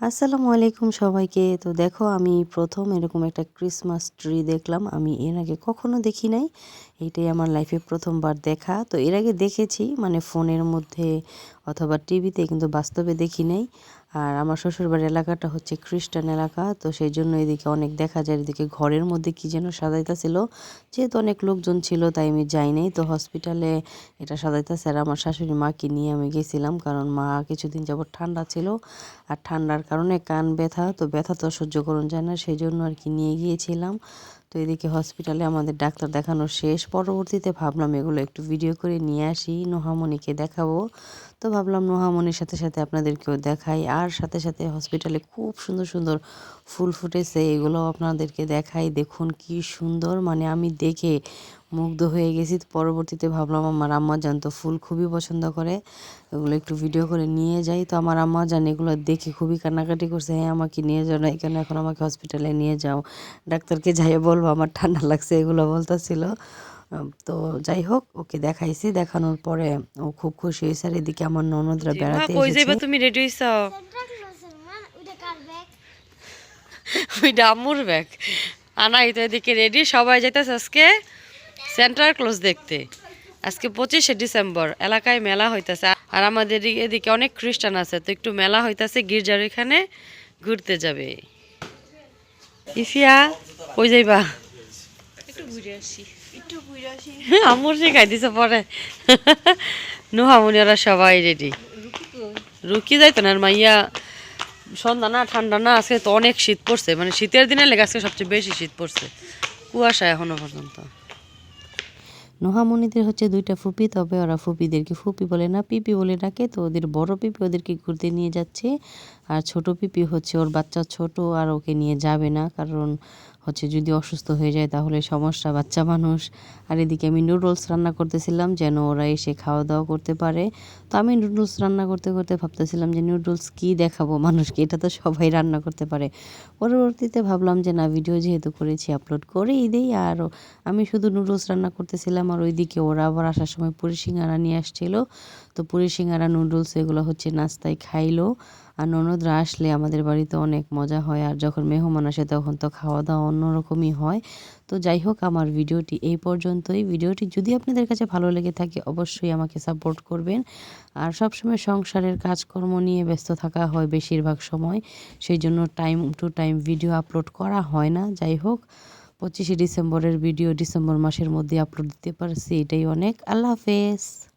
আসসালামু আলাইকুম সবাইকে। তো দেখো, আমি প্রথম এরকম একটা ক্রিসমাস ট্রি দেখলাম। আমি এর আগে কখনো দেখি নাই। এইটাই আমার লাইফে প্রথমবার দেখা। তো এর আগে দেখেছি মানে ফোনের মধ্যে অথবা টিভিতে কিন্তু বাস্তবে দেখি নাই। আর আমার শ্বশুরবাড়ির এলাকাটা হচ্ছে খ্রিস্টান এলাকা, তো সেই জন্য এদিকে অনেক দেখা যায়, এদিকে ঘরের মধ্যে কি যেন সাজাইতেছিল। যেহেতু অনেক লোকজন ছিল, তাই আমি যাই নাই, তো হসপিটালে এটা সাজাইতেছে। আর আমার শাশুড়ি মাকে নিয়ে আমি গেছিলাম, কারণ মা কিছুদিন যাবত ঠান্ডা ছিল। আর ঠান্ডার কারণে কান ব্যথা, তো ব্যথা তো সহ্য করুন যায় না, সেই জন্য আর কি নিয়ে গিয়েছিলাম। তো এদিকে হসপিটালে আমাদের ডাক্তার দেখানো শেষ। পরবর্তীতে ভাবলাম এগুলো একটু ভিডিও করে নিয়ে আসি নোহামণিকে দেখাবো। তো ভাবলাম নোহামণির সাথে সাথে আপনাদেরকেও দেখাই। আর সাথে সাথে হসপিটালে খুব সুন্দর সুন্দর ফুল ফুটেছে এগুলো আপনাদেরকে দেখাই। দেখুন কি সুন্দর মানে আমি দেখে মুগ্ধ হয়ে গেছি। পরবর্তীতে ভাবলাম আমার আম্মা জান তো ফুল খুবই পছন্দ করে এগুলো একটু ভিডিও করে নিয়ে যাই। তো আমার আম্মা জান এগুলো দেখে খুবই কান্নাকাটি করছে হ্যাঁ আমাকে নিয়ে যাও না এখানে এখন আমাকে হসপিটালে নিয়ে যাও। ডাক্তারকে যাই বলব আমার ঠান্ডা লাগছে এগুলো বলতেছিল। তো যাই হোক ওকে দেখাইছি। দেখানোর পরে ও খুব খুশি হয়েছে। আর এদিকে আমার ননদরা বেড়াতে এসেছে। তুমি? রেডি হইছ? ওইটা আম্মুর ব্যাগ আনাই তো এদিকে রেডি সবাই যেতেছে আজকে। সেন্ট্রাল ক্লোজ দেখতে। আজকে পঁচিশে ডিসেম্বর এলাকায় মেলা হইতাছে। আর আমাদের এদিকে- অনেক খ্রিস্টান আছে তো একটু মেলা হইতেছে গির্জার এখানে ঘুরতে যাবে। ইফিয়া কই যাইবা? হ্যাঁ, আম্মুর শিখাই দিছে পরে। নুহামুনি ওরা সবাই রেডি রুকি যাইতো না আর মাইয়া সন্ধ্যা না ঠান্ডা না আজকে তো অনেক শীত পড়ছে। মানে শীতের দিনে লেগে আজকে সবচেয়ে বেশি শীত পড়ছে। কুয়াশা এখনও পর্যন্ত। নোহামণিদের হচ্ছে দুইটা ফুপি, তবে ওরা ফুপিদেরকে ফুপি বলে না, পিপি বলে ডাকে। তো ওদের বড় পিপি ওদেরকে ঘুরতে নিয়ে যাচ্ছে। আর ছোট পিপি হচ্ছে ওর বাচ্চা ছোট আর ওকে নিয়ে যাবে না। কারণ হচ্ছে যদি অসুস্থ হয়ে যায় তাহলে সমস্যা, বাচ্চা মানুষ। আর এদিকে আমি নুডলস রান্না করতেছিলাম যেন ওরা এসে খাওয়া দাওয়া করতে পারে। তো আমি নুডলস রান্না করতে করতে ভাবতেছিলাম যে নুডলস কি দেখাবো মানুষকে? এটা তো সবাই রান্না করতে পারে। পরবর্তীতে ভাবলাম যে না ভিডিও যেহেতু করেছি আপলোড করেই দিই। আর আমি শুধু নুডলস রান্না করতেছিলাম আর ওইদিকে ওরা আবার আসার সময় পুরি সিঙ্গারা নিয়ে আসছিল। তো পুরি সিঙ্গারা নুডলস এগুলো হচ্ছে নাস্তায় খাইলো। আর ননদরা আসলে আমাদের বাড়িতে অনেক মজা হয়, আর যখন মেহমান আসে তখন তো খাওয়া দাওয়া অন্যরকমই হয়। তো যাই হোক, আমার ভিডিওটি এই পর্যন্তই। ভিডিওটি যদি আপনাদের কাছে ভালো লেগে থাকে, অবশ্যই আমাকে সাপোর্ট করবেন। আর সবসময় সংসারের কাজকর্ম নিয়ে ব্যস্ত থাকা হয় বেশিরভাগ সময়। সেই জন্য time to time video upload করা হয় না। যাই হোক, পঁচিশে ডিসেম্বরের ভিডিও ডিসেম্বর মাসের মধ্যে আপলোড দিতে পারছি। এটাই অনেক। আল্লাহ হাফেজ।